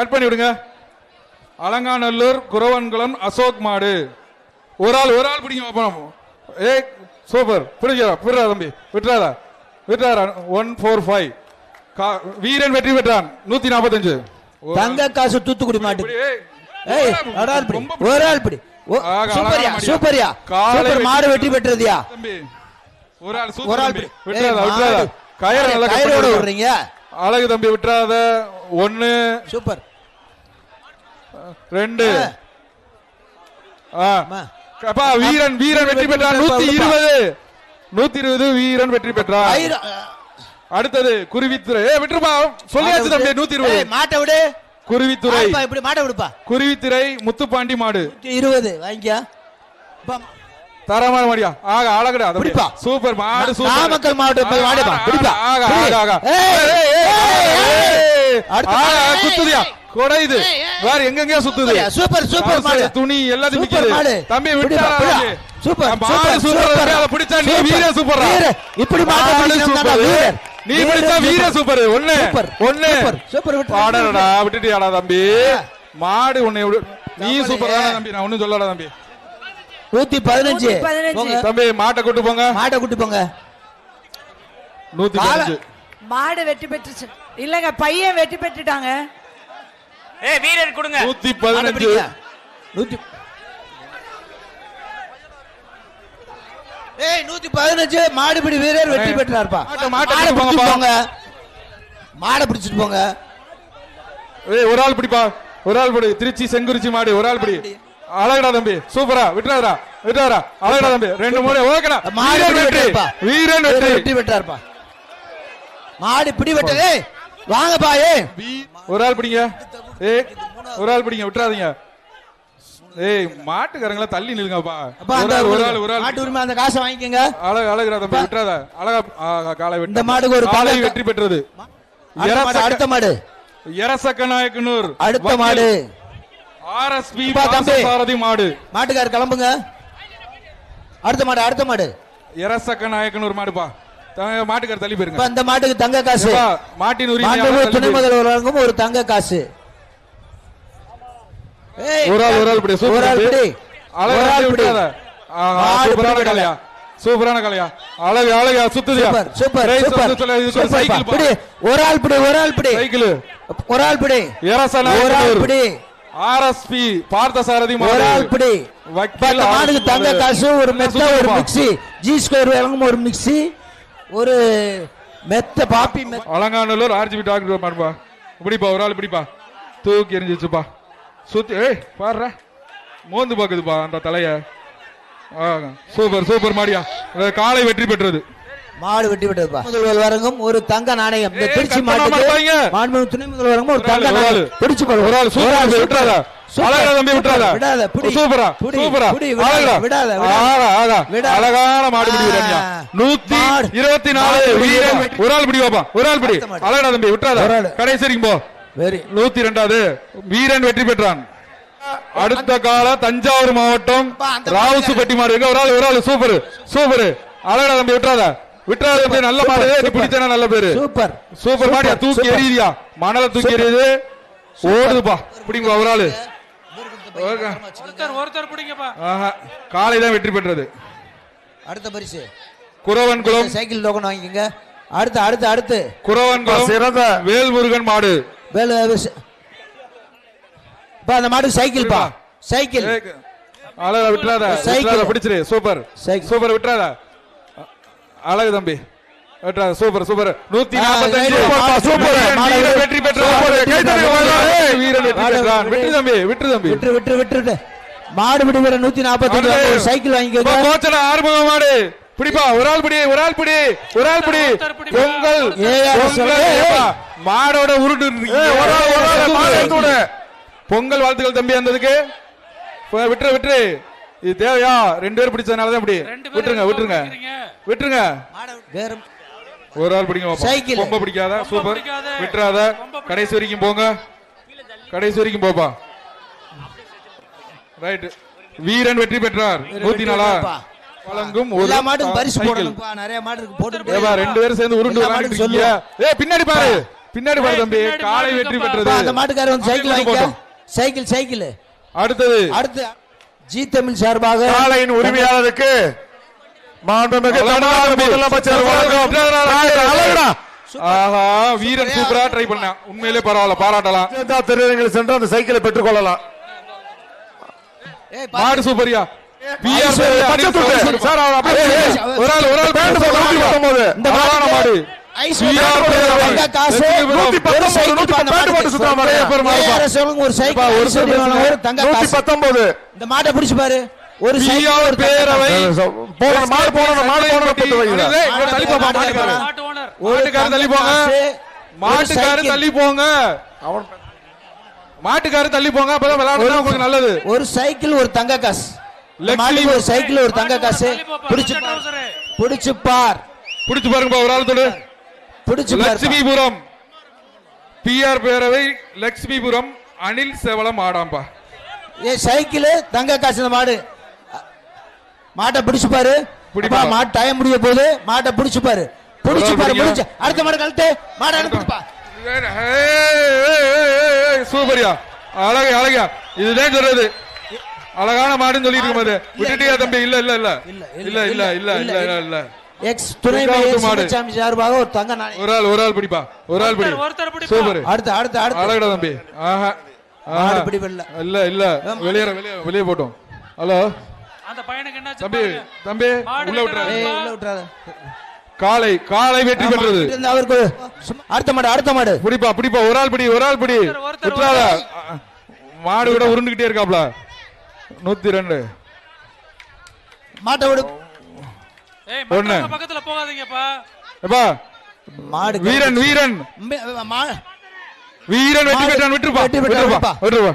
Cut பண்ணி விடுங்க. அலங்காநல்லூர் குரவன்குளம் அசோக் மாடு. ஒரு ஆள் ஒரு ஆள் பிடிங்க பாப்போம் ஏ சூப்பர். பிடிக்கிறா பிடுறா தம்பி. விட்டுறாதா. விட்டுறாரா ஒன் ஃபோர் ஃபைவ் வீரன் வெற்றி பெற்றான். நூத்தி நாற்பத்தஞ்சு தங்க காசு தூத்துக்குடி மாட்டு. ஏய். ஒரு ஆள் பிடி. ஒரு ஆள் பிடி. சூப்பர்யா. சூப்பர்யா. சூப்பர் மாடு வெற்றி பெற்றதுயா? ஒரு ஆள் ஒரு ஆள். விட்டுறாதா விட்டுறாதா. கயிறு கயிறோட. விடுறீங்க? அழகு தம்பி விட்டுறாத. ஒன்னு சூப்பர். ரெண்டு. வீரன் வீரன் வெற்றி வெற்றி நூத்தி. இருபது. நூத்தி இருபது வீரன் வெற்றி கயிறு அடுத்தது குருவித்துறை. ஏ விட்டுருப்பா. சொல்லியாச்சு தம்பி நூத்தி இருபது. மாட்டை விடு. குருவித்துறை. இப்படி மாட்டை விடுப்பா. குருவித்துறை முத்துப்பாண்டி மாடு. இருபது. அப்பா, தரமான மாடியா? ஆக அழகுடா. பிடிப்பா. சூப்பர் மாடு சூப்பர். நாமக்கல் மாவட்டம் போய் வாடிப்பா, ஆக, பிடிப்பா. ஆக. ஆக, ஆக. ஏய், சுத்துதியா கொடையுது வேற எங்கெங்க சுத்துது சூப்பர் சூப்பர் மாடு துணி எல்லாத்தையும் சூப்பர் விக்குது. மாடு தம்பி விட்டா. சூப்பர் மாடு சூப்பர் அதை பிடிச்சா நீ சூப்பர். வீர சூப்பரா வீர. இப்படி மாடு சூப்பர். வீரர். நீ பிடிச்சா வீர சூப்பர். ஒண்ணு சூப்பர். ஒண்ணு சூப்பர். சூப்பர் விட்டு. பாடடா விட்டுட்டியாடா தம்பி. மாடு உன்னை விடு நீ. சூப்பர் தானே தம்பி நான் ஒண்ணும் சொல்லல தம்பி நூத்தி பதினஞ்சு. தம்பி மாட்டை கூட்டு போங்க மாட்டை கூட்டி போங்க நூத்தி மாடு வெற்றி பெற்றுச்சு இல்லங்க பையன் வெற்றி பெற்றுட்டாங்க ஏய் வீரர் கொடுங்க. நூத்தி பதினஞ்சு. நூத்தி ஏய் நூத்தி பதினஞ்சு. மாடுபிடி வீரர் வெற்றி பெற்றார்ப்பா. மாட்டை-. போங்க. மாடை பிடிச்சிட்டு போங்க. ஏய் ஒரு ஆள் பிடிப்பா. ஒரு ஆள் பிடி. திருச்சி செங்குறிச்சி மாடு ஒரு ஆள் பிடி. அழகடா தம்பி. சூப்பரா. விட்டுறாரா விட்டுறாரா அழகடா தம்பி. ரெண்டு மூணு ஓகேடா. மாடு வெற்றி. வீரன் வீரர் வெற்றி வெற்றி பெற்றார்ப்பா. மாடு பிடி வெட்டது வாங்கப்பா ஏய். ஒரு ஆள் பிடிங்க. ஏய் ஒரு ஆள் பிடிங்க விட்டுறாதீங்க. ஏய் மாட்டுக்காரங்கள தள்ளி நில்லுங்கப்பா. ஒரு அந்த ஆள் ஒரு ஆள் மாட்டு உரிமை அந்த காசை வாங்கிக்கங்க. அழகு அழகுடா தம்பி விட்டுறாத. அழகா காலை வெட்டு இந்த மாடுக்கு ஒரு காலை வெற்றி பெற்றது. அடுத்த மாடு அடுத்த மாடு. எரசக்க நாயக்கனூர் அடுத்த மாடு. ஆர்எஸ்பி. சாரதி மாடு. மாட்டுக்கார் கிளம்புங்க. அடுத்த மாடு அடுத்த மாடு. எரசக்க நாயக்கனூர் மாடுப்பா. த- மாட்டுக்கார தள்ளி போயிருங்க. இந்த மாட்டுக்கு தங்க காசு. மாட்டின் உரிமை துணை முதல்வர் வழங்கும் ஒரு தங்க காசு. ஒரு ஆள் ஒரு ஆள் பிடி ஒரு ஆள் பிடி. அழகா விட்டுறாத. சூப்பரான கலையா. சூப்பரான கலையா. அழகு அழகா சுத்துதியா. Super super cycle. பிடி. ஒரு ஆள் பிடி ஒரு ஆள் பிடி. சைக்கிள். ஒரு ஆள் பிடி. எரச ஒரு ஆள் பிடி. ஆர்எஸ்பி பார்த்த சாரதி ஒரு ஆள் பிடி. வக்கீல் மாடுக்கு தங்க. காசு ஒரு மெத்த ஒரு. மிக்ஸி. ஜி ஸ்கொயர் வழங்கும் ஒரு மிக்ஸி. ஒரு மெத்த பாப்பி அலங்காநல்லூர் ஆர்ஜிபி டாக்டர் மாடுப்பா. பிடிப்பா ஒரு ஆள் பிடிப்பா தூக்கி எரிஞ்சிச்சுப்பா சுத்தி ஏய் பாருடா மோந்து பாக்குதுப்பா அந்த தலைய ஆ, சூப்பர் சூப்பர் மாடியா காலை வெற்றி பெற்றது மாடு வெட்டி விட்டதுப்பா முதல்வர் வழங்கும் ஒரு தங்க நாணயம் இந்த திருச்சி மாட்டுக்கு துணை முதல்வர் வழங்கும் ஒரு தங்க ஒரு ஆளு. நாணயம் பிடிச்சு கொள் ஒரு ஆள் சூப்பரா விட்டுறாத. அழகா தம்பி விட்டுறாத. விடாத பிடி சூப்பரா பிடி, சூப்பரா விடாத. விடாத விடாத. அழகான மாடு பிடி. வீரன்யா. நூத்தி. இருபத்தி நாலு. ஒரு ஆள் பிடி வாப்பா ஒரு ஆள் பிடி. அழகடா தம்பி விட்டுறாத ஒரு ஆளு. கடைசி வரைக்கும் போ நூத்தி ரெண்டாவது வீரன் வெற்றி பெற்றான். அடுத்த கால தஞ்சாவூர் மாவட்டம் ராவுசுப்பட்டி மாடு எங்க ஒரு ஆள் ஒரு ஆள் சூப்பர் சூப்பர். அழகடா தம்பி விட்டுறாத. விட்டுறாத தம்பி நல்ல மாடு. பிடிச்சனா நல்ல பேரு? சூப்பர். சூப்பர் மாடியா தூக்கி. எறியுதியா? மணல தூக்கி எறியுது. ஓடுதுப்பா. பிடிங்க ஒரு ஆளு. ஒருத்தர் பிடிங்கப்பா. ஆஹா காலை தான் வெற்றி பெற்றது. அடுத்த பரிசு. குறவன் குளம். சைக்கிள் டோக்கன் வாங்கிக்கங்க. அடுத்து அடுத்து அடுத்து. குறவன் குளம். சிறந்த. வேல்முருகன் மாடு. வேலு விஷ- பா அந்த மாடு சைக்கிள் பா. சைக்கிள். அழகா விட்டுறாத சைக்கிள். பிடிச்சிரு. சூப்பர். சைக்கிள். சூப்பர் விட்டுறாத. அழகு தம்பி. விட்டுறாத சூப்பர் சூப்பர். நூத்தி நாற்பத்தஞ்சு வெற்றி. ஏய், வீரன் வெற்றி மாடு, பெற்றான். விட்டு தம்பி விட்டு தம்பி. விட்டு விட்டு விட்டு மாடு பிடி வீரர் நூத்தி நாற்பத்தி அடுத்து. ஒரு சைக்கிள் வாங்கிக்கோங்க இப்ப ஆறுமுக மாடு. பிடிப்பா ஒரு ஆள் பிடி ஒரு ஆள் பிடி ஒரு ஆள் பிடி. பொங்கல். மாடோட உருட்டு மாடு. பொங்கல் வாழ்த்துக்கள் தம்பி அந்ததுக்கு. இப்ப விட்டுரு விட்டுரு. இது தேவையா? ரெண்டு பேர் பிடிச்சதுனாலதான் இப்படி. ரெண்டு பேரும் விட்டுருங்க விட்டுருங்க. விட்டுருங்க. ஒரு ஆள் பிடிங்க. கொம்ப பிடிக்காத சூப்பர். விட்டுறாத. கடைசி வரைக்கும் போங்க. கடைசி வரைக்கும் போப்பா. ரைட் வீரன் வெற்றி பெற்றார். நூத்தி நாலா. வழங்கும் ஒரு எல்லா மாட்டுக்கும் பரிசு. போடணும்ப்பா. நிறைய மாடு இருக்கு. போட்டு ஏப்பா ரெண்டு பேரும் சேர்ந்து உருண்டு விளையாடிட்டு ஏய் பின்னாடி பாரு. பின்னாடி பாரு தம்பி. காலை வெற்றி. பெற்றது. அந்த மாட்டுக்காரர் வந்து சைக்கிள் வாங்கிக்க. Cycle cycle. அடுத்தது. அடுத்து ஜி தமிழ் சார்பாக காலையின் உரிமையாளருக்கு மாண்புமிகு தமிழ்நாடு முதலமைச்சர் வழங்கும். ஆஹா வீரன் சூப்பரா ட்ரை பண்ணான் உண்மையிலே பரவாயில்ல பாராட்டலாம். திரையரங்கில் சென்று அந்த சைக்கிளை பெற்றுக் கொள்ளலாம். மாடு சூப்பரியா. பிஆர். சார், ஒரு ஆள் ஒரு ஆள் பேண்ட் போட்டு மாடு. இந்த மாட்டை பிடிச்சு பாரு. ஒரு பேரவை போன மாடு போன மாடு போன பத்து ஓட்டுக்காரன் தள்ளி போங்க மாட்டுக்காரன். தள்ளி போங்க அவன் மாட்டுக்காரன் தள்ளி போங்க அப்பதான் விளையாடுறது நல்லது. ஒரு சைக்கிள் ஒரு தங்க காசு. மாட்டுக்கு ஒரு சைக்கிள் ஒரு தங்க காசு. பிடிச்சு பிடிச்சு பார். பிடிச்சு பாருங்கப்பா ஒரு ஆள் தொடு. பிடிச்சு பார் லட்சுமிபுரம். பிஆர் பேரவை லட்சுமிபுரம் அனில் செவலம் ஆடாம்பா. ஏ சைக்கிள் தங்க காசு மாடு. மாட்டை பிடிச்சு பாரு. பிடிப்பா. அப்பா, மாட்டு டைம் முடிய போகுது. மாட்டை பிடிச்சு பாரு. பிடிச்சு அடுத்த மாடு கழட்டு. மாடை அனுப்பிப்பா சூப்பரியா. அழகு அழகா. இதுதான் சொல்றது. அழகான மாடுன்னு சொல்லிட்டு இருக்கும்போது. விட்டுட்டியா தம்பி? இல்ல. இல்ல இல்ல இல்ல இல்ல இல்ல இல்ல இல்ல இல்ல. எக்ஸ் துணை மேயர் சார்பாக ஒரு தங்க நாணயம். ஒரு ஆள் ஒரு ஆள் பிடிப்பா. ஒரு ஆள் பிடி. ஒருத்தர். சூப்பர். அடுத்து அடுத்து அடுத்து. அழகடா தம்பி. ஆஹா. ஆஹா. மாடு பிடிவில்ல. இல்ல இல்ல. வெளியேற வெளியே வெளியே போட்டோம். ஹலோ? அந்த பையனுக்கு என்னாச்சு தம்பி. தம்பி உள்ள விட்டுறாரு. உள்ள விட்டுறாத. காலை காலை வெற்றி பெற்றது. அவருக்கு அடுத்த மாடு அடுத்த மாடு. பிடிப்பா பிடிப்பா. ஒரு ஆள் பிடி. ஒரு ஆள் பிடி விட்டுறாத. மாடு கூட உருண்டுகிட்டே இருக்காப்ல. நூத்தி ரெண்டு. மாட்டை விடு. ஒண்ணு. பக்கத்துல போகாதீங்கப்பா எப்பா மாடு வீரன் வீரன் வீரன் வெற்றி மாடு பெற்றான் விட்டுருப்பா விட்டுருப்பா விட்டுப்பா. விட்டுருப்பா